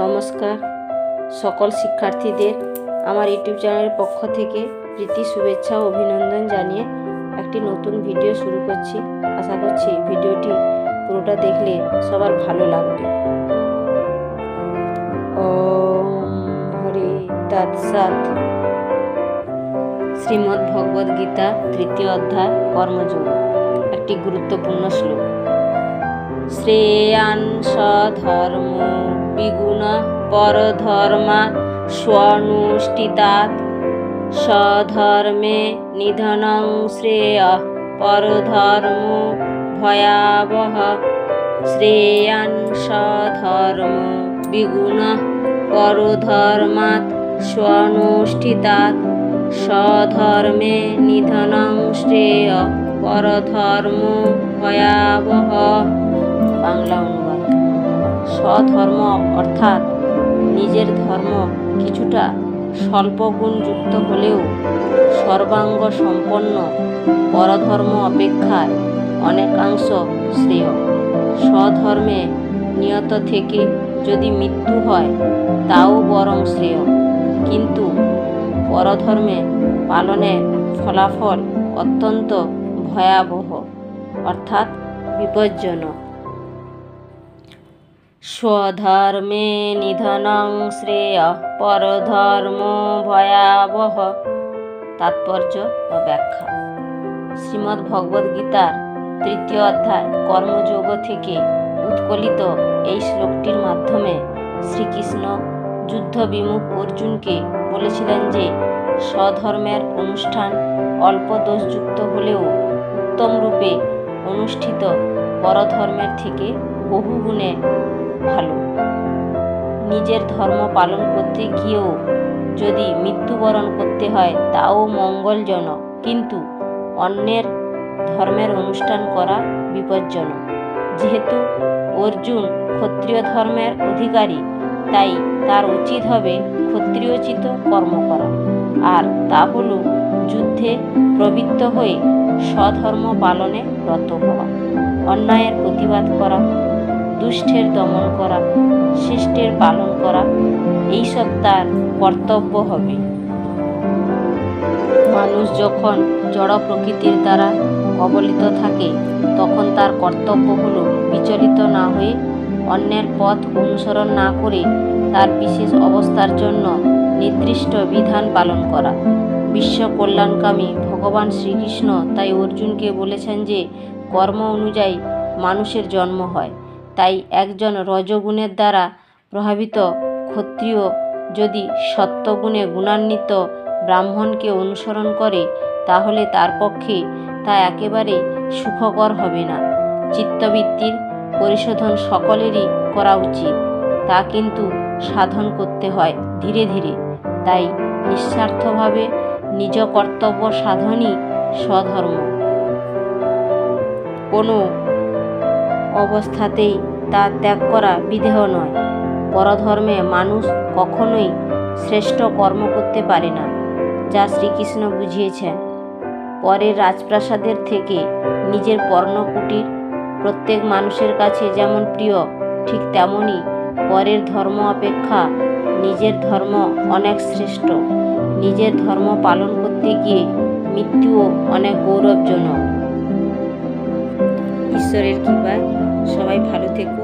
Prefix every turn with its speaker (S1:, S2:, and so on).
S1: নমস্কার। সকল শিক্ষার্থীদের আমার ইউটিউব চ্যানেলের পক্ষ থেকে প্রীতি, শুভেচ্ছা ও অভিনন্দন জানিয়ে একটি নতুন ভিডিও শুরু করছি। আশা করছি ভিডিওটি পুরোটা দেখলে সবার ভালো লাগবে। ও হরি তৎসৎ। শ্রীমদ্ ভগবদ গীতা তৃতীয় অধ্যায়, কর্মযোগ, একটি গুরুত্বপূর্ণ শ্লোক। শ্রেয়ান স্বধর্ম বিগুণ পরধর্মা স্বনুষ্ঠিতাৎ স্বধর্মে নিধনং শ্রেয় পরধর্ম ভয়াবহ শ্রেয়ান স্বধর্ম বিগুণ পরধর্মাৎ স্বনুষ্ঠিতাৎ স্বধর্মে নিধনং শ্রেয় পরধর্ম ভয়াবহ। বাংলা অনুবাদ। স্বধর্ম অর্থাৎ নিজের ধর্ম কিছুটা স্বল্প গুণযুক্ত হলেও সর্বাঙ্গ সম্পন্ন পরধর্ম অপেক্ষায় অনেকাংশ শ্রেয়। স্বধর্মে নিয়ত থেকে যদি মৃত্যু হয়, তাও বরং শ্রেয়। কিন্তু পরধর্মে পালনের ফলাফল অত্যন্ত ভয়াবহ, অর্থাৎ বিপজ্জনক। স্বধর্মে নিধনং শ্রেয় পরধর্ম ভয়াবহ। তাৎপর্য ও ব্যাখ্যা। শ্রীমদ্ ভগবদ গীতার তৃতীয় অধ্যায় কর্মযোগ থেকে উৎকলিত এই শ্লোকটির মাধ্যমে শ্রীকৃষ্ণ যুদ্ধ বিমুখ অর্জুনকে বলেছিলেন যে, স্বধর্মের অনুষ্ঠান অল্প দোষযুক্ত হলেও উত্তম রূপে অনুষ্ঠিত পরধর্মের থেকে বহু গুণে ভালো। নিজের ধর্ম পালন করতে গিয়েও যদি মৃত্যুবরণ করতে হয়, তাও মঙ্গলজনক। কিন্তু অন্যের ধর্মের অনুষ্ঠান করা বিপজ্জনক। যেহেতু অর্জুন ক্ষত্রিয় ধর্মের অধিকারী, তাই তার উচিত হবে ক্ষত্রিয়োচিত কর্ম করা। আর তা হল যুদ্ধে প্রবৃত্ত হয়ে স্বধর্ম পালনে রত হওয়া। অন্যায়ের প্রতিবাদ করা। দুষ্টের দমন করা শিষ্টের পালন করা, এইসব তার কর্তব্য হবে। মানুষ যখন জড় প্রকৃতির দ্বারা কবলিত থাকে, তখন তার কর্তব্য হলো বিচলিত না হয়ে অন্যের পথ অনুসরণ না করে তার বিশেষ অবস্থার জন্য নির্দিষ্ট বিধান পালন করা। বিশ্ব কল্যাণকামী ভগবান শ্রীকৃষ্ণ তাই অর্জুনকে বলেছেন যে, কর্ম অনুযায়ী মানুষের জন্ম হয়। তাই একজন রজগুণের দ্বারা প্রভাবিত ক্ষত্রিয় যদি সত্যগুণে গুণান্বিত ব্রাহ্মণকে অনুসরণ করে, তাহলে তার পক্ষে তা একেবারে সুখকর হবে না। চিত্তবৃত্তির পরিশোধন সকলেরই করা উচিত। তা কিন্তু সাধন করতে হয় ধীরে ধীরে। তাই নিঃস্বার্থভাবে নিজ কর্তব্য সাধনই স্বধর্ম। কোনো অবস্থাতেই তা ত্যাগ করা বিদেহ নয়। পরধর্মে মানুষ কখনোই শ্রেষ্ঠ কর্ম করতে পারে না, যা শ্রীকৃষ্ণ বুঝিয়েছেন। পরের রাজপ্রাসাদের থেকে নিজের পর্ণকুটির প্রত্যেক মানুষের কাছে যেমন প্রিয়, ঠিক তেমনই পরের ধর্ম অপেক্ষা নিজের ধর্ম অনেক শ্রেষ্ঠ। নিজের ধর্ম পালন করতে গিয়ে মৃত্যুও অনেক গৌরবজনক। ঈশ্বরের কৃপায় সবাই ভালো থেকো।